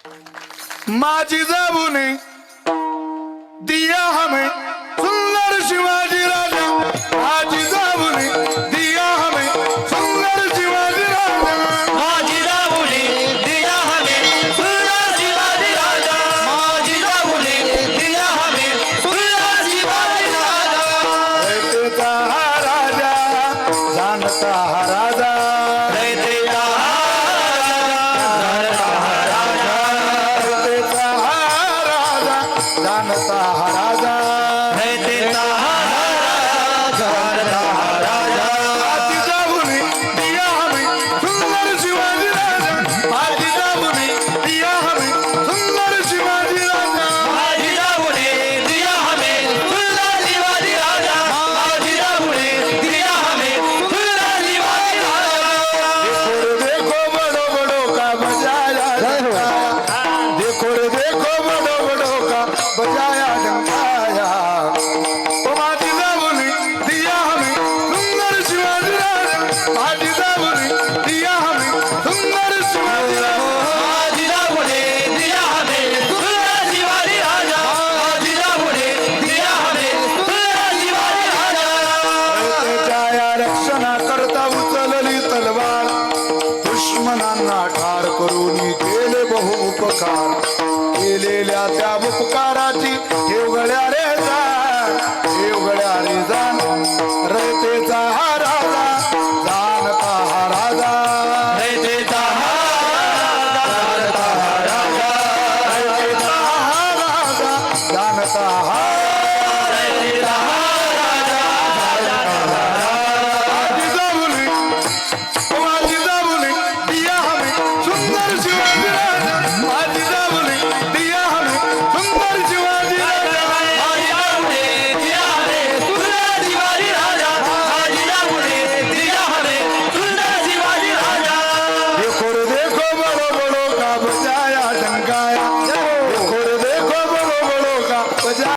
माझी जाबुने दिया हमे सुंदर शिवाजी राजा। हाजी जाबुने दिया हमें सुंदर शिवाजी राजा। हाजी जाबुने दिया हमें सुंदर शिवाजी राजा। हाजी जाबुने दिया हमें सुंदर शिवाजी राजा। राजा जानता हरा সাহারা उपकार केलेल्या त्या उपकाराची देवगळ्या रे जा. 가보자.